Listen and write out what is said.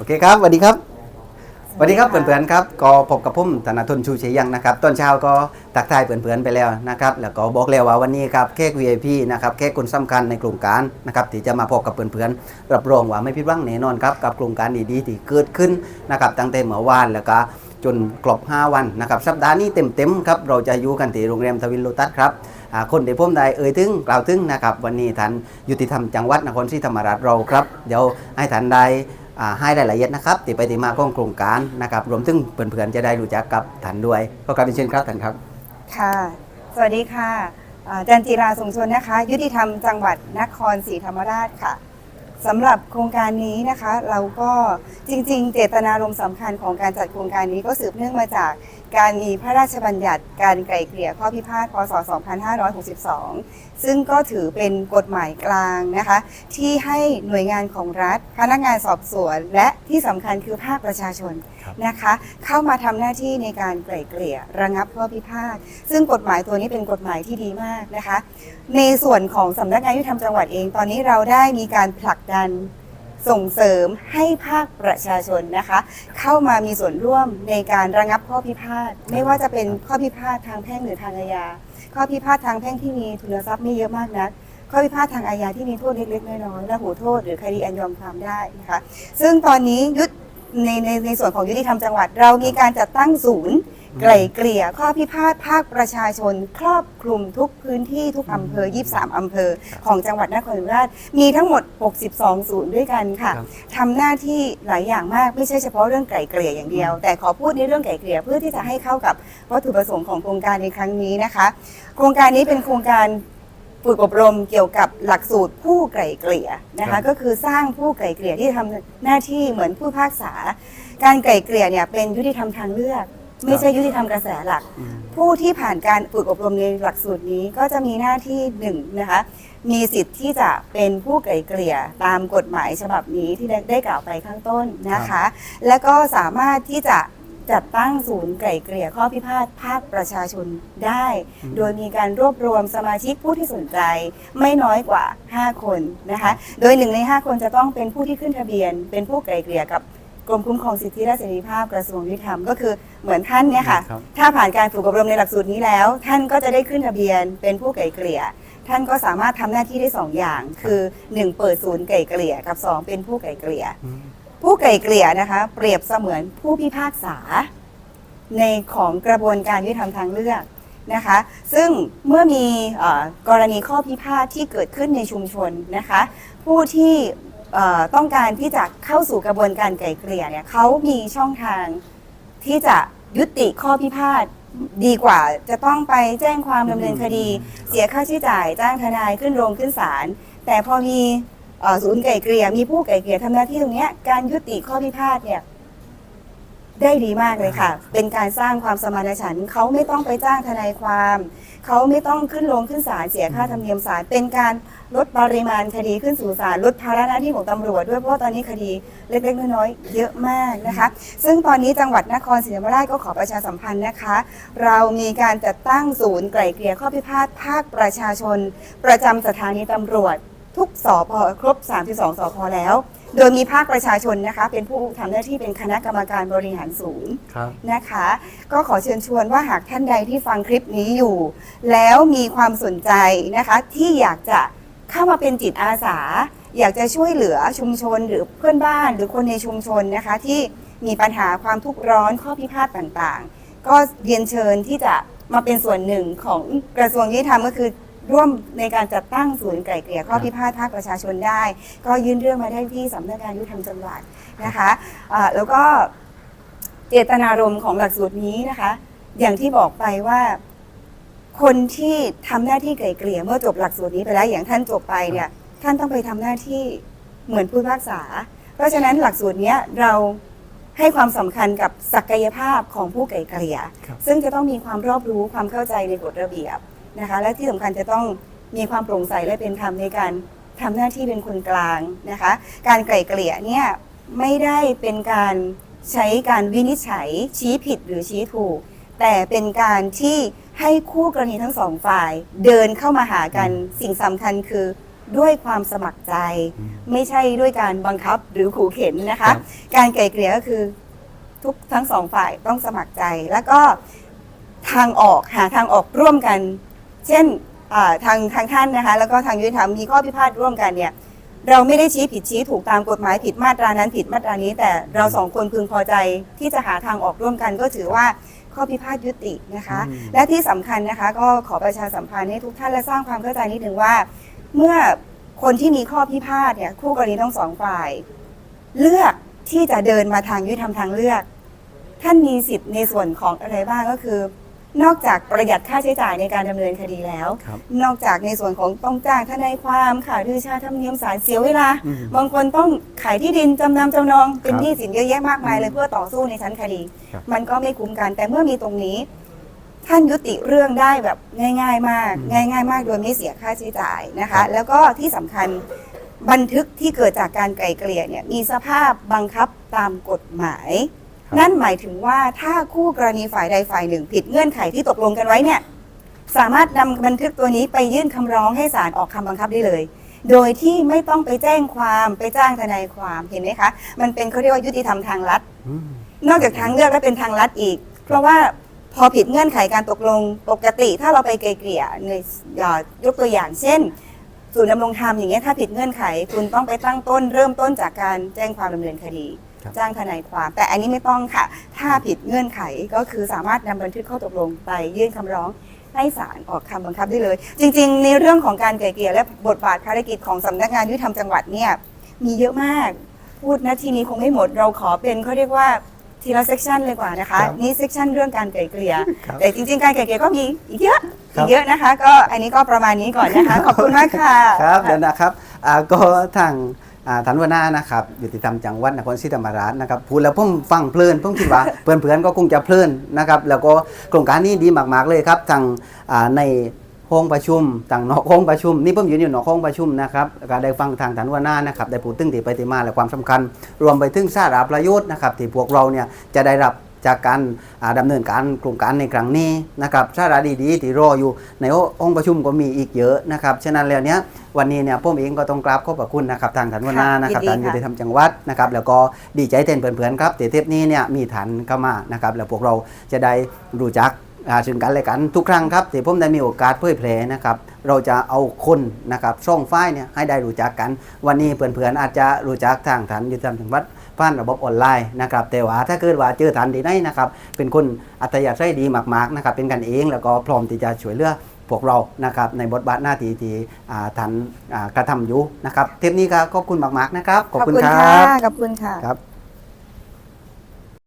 โอเคครับสวัสดีครับสวัสดีครับเพื่อนๆครับก็พบกับผมธนาทนชูเชยยังนะครับตอนเช้าก็ตักทายเพื่อนๆไปแล้วนะครับแล้วก็บอกแล้วว่าวันนี้ครับแขก VIP นะครับแขกคนสำคัญในโครงการนะครับที่จะมาพบกับเพื่อนๆรับรองว่าไม่ผิดหวังแน่นอนครับกับโครงการดีๆที่เกิดขึ้นนะครับตั้งแต่เมื่อวานแล้วก็จนครบ5 วันนะครับสัปดาห์นี้เต็มๆครับเราจะอยู่กันที่โรงแรมทวินโลตัสครับคนที่ผมได้เอ่ยถึงกล่าวถึงนะครับวันนี้ท่านยุติธรรมจังหวัดนครศรีธรรมราชเราครับเดี๋ยวให้ท่านได้ ให้รายละเอียดนะครับติดไปติดมาของโครงการนะครับรวมถึงเพื่อนๆจะได้รู้จักกับท่านด้วยก็กราบเป็นเช่นครับท่านครับค่ะ สวัสดีค่ะอ่าจันจิราสงชนนะคะ ยุติธรรมจังหวัดนครศรีธรรมราชค่ะ สำหรับโครงการนี้นะคะเราก็จริง ๆ เจตนารมณ์สำคัญของการจัดโครงการนี้ก็สืบเนื่องมาจากการมีพระราชบัญญัติการไกล่เกลี่ยข้อพิพาทพศ 2562 ซึ่งก็ถือเป็นกฎหมายกลางนะคะ ที่ให้หน่วยงานของรัฐ พนักงานสอบสวน และที่สำคัญคือภาคประชาชนนะคะ เข้ามาทำหน้าที่ในการไกล่เกลี่ยระงับข้อพิพาท ซึ่งกฎหมายตัวนี้เป็นกฎหมายที่ดีมากนะคะ ในส่วนของสำนักงานยุติธรรมจังหวัดเองตอนนี้เราได้มีการผลักดันส่งเสริมให้ภาคประชาชนนะคะ เข้ามามีส่วนร่วมในการระงับข้อพิพาทไม่ว่าจะเป็นข้อพิพาททางแพ่งหรือทางอาญาข้อพิพาททางแพ่งที่มีทุนทรัพย์ไม่เยอะมากนักข้อพิพาททางอาญาที่มีโทษเล็กๆน้อยๆและหูโทษหรือคดีอันยอมความได้นะคะซึ่งตอนนี้ยุทธในในในส่วนของยุติธรรมจังหวัด เรามีการจัดตั้งศูนย์ ไกล่เกลี่ยข้อพิพาทภาคประชาชน ครอบคลุมทุกพื้นที่ทุกอำเภอ 23 อำเภอ ของจังหวัดนครศรีธรรมราชมีทั้งหมด 62 ศูนย์ด้วยกันค่ะครับ ทำหน้าที่หลายอย่างมากไม่ใช่เฉพาะเรื่องไกล่เกลี่ยอย่างเดียว แต่ขอพูดในเรื่องไกล่เกลี่ยเพื่อที่จะให้เข้ากับวัตถุประสงค์ของโครงการในครั้งนี้นะคะ โครงการนี้เป็นโครงการ ฝึกอบรมเกี่ยวกับหลักสูตรผู้ไกล่เกลี่ยนะครัคะ บ ก็คือสร้างผู้ไกล่เกลี่ยที่ทำหน้าที่เหมือนผู้พิพากษา การไกล่เกลี่ยเนี่ยเป็นยุติธรรมทางเลือก ไม่ใช่ยุติธรรมกระแสหลักอืมผู้ที่ผ่านการฝึกอบรมในหลักสูตรนี้ก็จะมีหน้าที่หนึ่งนะคะมีสิทธิ์ที่จะเป็นผู้ไกล่เกลี่ยตามกฎหมายฉบับนี้ที่ได้ได้กล่าวไปข้างต้นนะคะ และก็สามารถที่จะจัดตั้งศูนย์ไกล่เกลี่ยข้อพิพาทภาคประชาชนได้อืมโดยมีการรวบรวมสมาชิกผู้ที่สนใจ ไม่น้อยกว่า 5 คนนะคะ โดยหนึ่งใน 5 คนจะต้องเป็นผู้ที่ขึ้นทะเบียน เป็นผู้ไกล่เกลี่ยกับก รมคุ้มครองสิทธิและเสรีภาพกระทรวงยุติธรรมก็คือเหมือนท่านเนี่ยค่ะ ครับ ถ้าผ่านการฝึกอบรมในหลักสูตรนี้แล้ว ท่านก็จะได้ขึ้นทะเบียนเป็นผู้ไกล่เกลี่ย ท่านก็สามารถทำหน้าที่ได้สองอย่าง คือ1เปิดศูนย์ไกล่เกลี่ยกับ2เป็นผู้ไกล่เกลี่ย อืม ผู้ไกล่เกลี่ยนะคะ เปรียบเสมือนผู้พิพากษา ในของกระบวนการยุติธรรมทางเลือกนะคะ ซึ่งเมื่อมีเอ่อกรณีข้อพิพาทที่เกิดขึ้นในชุมชนนะคะ ผู้ที่เอ่อ ต้องการที่จะเข้าสู่กระบวนการไกล่เกลี่ยเนี่ยเขามีช่องทางที่จะยุติข้อพิพาทดีกว่า จะต้องไปแจ้งความดำเนินคดี เสียค่าใช้จ่ายจ้างทนายขึ้นโรงขึ้นศาลแต่พอมีเอ่อศูนย์ไกล่เกลี่ยมีผู้ไกล่เกลี่ยทำหน้าที่ตรงเนี้ยการยุติข้อพิพาทเนี่ย ได้ดีมากเลยค่ะ เป็นการสร้างความสมานฉันท์เขาไม่ต้องไปจ้างทนายความ เขาไม่ต้องขึ้นโรงขึ้นศาลเสียค่าธรรมเนียมศาล เป็นการลดปริมาณคดีขึ้นสู่ศาลลดภาระหน้าที่ของตำรวจด้วยเพราะว่าตอนนี้คดีเล็กๆน้อยๆเยอะมากนะคะ ซึ่งตอนนี้จังหวัดนครศรีธรรมราชก็ขอประชาสัมพันธ์นะคะ เรามีการจัดตั้งศูนย์ไกล่เกลี่ยข้อพิพาทภาคประชาชน ประจำสถานีตำรวจ ทุกสอพครบ 32สอพแล้ว โดยมีภาคประชาชนนะคะเป็นผู้ทำหน้าที่เป็นคณะกรรมการบริหารศูนย์ ครับ นะคะ ก็ขอเชิญชวนว่าหากท่านใดที่ฟังคลิปนี้อยู่ แล้วมีความสนใจนะคะที่อยากจะเข้ามาเป็นจิตอาสา อยากจะช่วยเหลือชุมชนหรือเพื่อนบ้านหรือคนในชุมชนนะคะที่มีปัญหาความทุกข์ร้อนข้อพิพาทต่างๆ ก็เรียนเชิญที่จะมาเป็นส่วนหนึ่งของกระทรวงยุติธรรมก็คือ ร่วมในการจัดตั้งศูนย์ไกล่เกลี่ยข้อพิพาทภาคประชาชนได้ ก็ยื่นเรื่องมาได้ที่สำนักงานยุติธรรมจังหวัดนะคะอ่าแล้วก็เจตนารมณ์ของหลักสูตรนี้นะคะ อย่างที่บอกไปว่าคนที่ทำหน้าที่ไกล่เกลี่ยเมื่อจบหลักสูตรนี้ไปแล้วอย่างท่านจบไปเนี่ย ท่านต้องไปทำหน้าที่เหมือนผู้พิพากษา เพราะฉะนั้นหลักสูตรเนี้ยเราให้ความสำคัญกับศักยภาพของผู้ไกล่เกลี่ยครับซึ่งจะต้องมีความรอบรู้ความเข้าใจในกฎระเบียบ นะคะ และที่สำคัญจะต้องมีความโปร่งใสและเป็นธรรมในการทำหน้าที่เป็นคนกลางนะคะ การไกล่เกลี่ยเนี่ยไม่ได้เป็นการใช้การวินิจฉัยชี้ผิดหรือชี้ถูก แต่เป็นการที่ให้คู่กรณีทั้งสองฝ่าย เดินเข้ามาหากันสิ่งสำคัญคือด้วยความสมัครใจ ไม่ใช่ด้วยการบังคับหรือขู่เข็นนะครัคะบการไกล่เกลี่ยก็คือทุกทั้งสองฝ่ายต้องสมัครใจ แล้วก็ทางออกหาทางออกร่วมกัน เช่นอ่าทางทางท่านนะคะแล้วก็ทางยุติธรรมมีข้อพิพาทร่วมกันเนี่ยเราไม่ได้ชี้ผิดชี้ถูกตามกฎหมายผิดมาตรานั้นผิดมาตรานี้ แต่เราสองคนพึงพอใจที่จะหาทางออกร่วมกัน ก็ถือว่าข้อพิพาทยุตินะคะอืมและที่สำคัญนะคะ ก็ขอประชาสัมพันธ์ให้ทุกท่านและสร้างความเข้าใจนิดหนึ่งว่า เมื่อคนที่มีข้อพิพาทเนี่ยคู่กรณีทั้งสองฝ่าย เลือกที่จะเดินมาทางยุติธรรมทางเลือก ท่านมีสิทธิ์ในส่วนของอะไรบ้างก็คือ นอกจากประหยัดค่าใช้จ่ายในการดำเนินคดีแล้ว ครับ นอกจากในส่วนของต้องจ้างทนายความค่ะดือชาธรรมเนียมศาลเสียเวลา อืม บางคนต้องขายที่ดินจำนำจำนอง เป็นครับหนี้สินเยอะแยะมากมายเลยเพื่อต่อสู้ในชั้นคดี ครับ มันก็ไม่คุ้มกัน แต่เมื่อมีตรงนี้ ท่านยุติเรื่องได้แบบง่าย ๆ มากอืมง่าย ๆ มากโดยไม่เสียค่าใช้จ่ายนะครัคะบแล้วก็ที่สำคัญบันทึกที่เกิดจากการไกล่เกลี่ยเนี่ยมีสภาพบังคับตามกฎหมาย นั่นหมายถึงว่าถ้าคู่กรณีฝ่ายใดฝ่ายหนึ่งผิดเงื่อนไขที่ตกลงกันไว้เนี่ยสามารถนำบันทึกตัวนี้ไปยื่นคำร้องให้ศาลออกคำบังคับได้เลย โดยที่ไม่ต้องไปแจ้งความไปจ้างทนายความเห็นไหมคะ มันเป็นเขาเรียกว่ายุติธรรมทางลัดอืมนอกจากทางเลือกและเป็นทางลัดอีก เพราะว่าพอผิดเงื่อนไขการตกลงปกติ ถ้าเราไปไกลเกลี่ยในอ่ายกตัวอย่างเช่นศูนย์ดำรงธรรมอย่างเงี้ยถ้าผิดเงื่อนไข คุณต้องไปตั้งต้น เริ่มต้นจากการแจ้งความดำเนินคดีครับ จ้างทนายความ แต่อันนี้ไม่ต้องค่ะ ถ้าผิดเงื่อนไขก็คือสามารถนำบันทึกข้อตกลงไปยื่นคำร้องให้ศาลออกคำบังคับได้เลย จริง ๆ ในเรื่องของการไกล่เกลี่ยและบทบาทภารกิจของสำนักงานยุติธรรมจังหวัดเนี่ยมีเยอะมาก พูดนะทีนี้คงไม่หมดเราขอเป็นเขาเรียกว่าทีละเซกชันเลยกว่านะคะครับนี่เซกชันเรื่องการไกล่เกลี่ยครับแต่จริง ๆ การไกล่เกลี่ยก็มีอีกเยอะครัอีบกเยอะนะคะ ก็อันนี้ก็ประมาณนี้ก่อนนะคะ ขอบคุณมากค่ะ ครับเดี๋ยวนะครับอ่าก็ทาง อ่านวนานะครับยุติธรรมจังหวัดนครศรีธรรมราชนะครับพูดแล้วผมฟังเพลินผมคิดว่าเพื่อนๆก็คงจะเพลินนะครับแล้วก็โครงการนี้ดีมากๆเลยครับทางในห้องประชุมต่างนอกห้องประชุมนี่ผมอยู่อยู่นอกห้องประชุมนะครับก็ได้ฟังทางฐานวนานะครับได้พูดถึงที่ไปที่มาและความสำคัญ รวมไปถึงสาระประโยชน์นะครับที่พวกเราเนี่ยจะได้รับ จากการอ่าดำเนินการโครงการในครั้งนี้นะครับสาระดีๆที่รออยู่ในห้องประชุมก็มีอีกเยอะนะครับฉะนั้นแล้วเนี้ยวันนี้เนี่ยผมเองก็ต้องกราบขอบพระคุณนะครับทางฐานวนาค่ะนะครับยินดีทางยุค่ะติธรรมจังหวัดนะครับแล้วก็ดีใจแทนเพื่อนๆครับแต่เทปนี้เนี่ยมีฐานเข้ามานะครับแล้วพวกเราจะได้รู้จักอ่าซึ่งกันและกันทุกครั้งครับที่ผมได้มีโอกาสเผยแพร่นะครับเราจะเอาคนนะครับช่องฝ้ายเนี่ยให้ได้รู้จักกัน วันนี้เพื่อนๆอาจจะรู้จักทางฐานยุติธรรมจังหวัด ผ่านระบบออนไลน์นะครับแต่ว่าถ้าเกิดว่าเจอทันดีได้นะครับเป็นคนอัตยาศัยดีมากๆนะครับเป็นกันเองแล้วก็พร้อมที่จะช่วยเหลือพวกเรานะครับในบทบาทหน้าที่ที่อ่าทันอ่ากระทำอยู่นะครับเทปนี้ก็ขอบคุณมากๆนะครับขอบคุณครัค่ะบขอบคุณค่ะครับ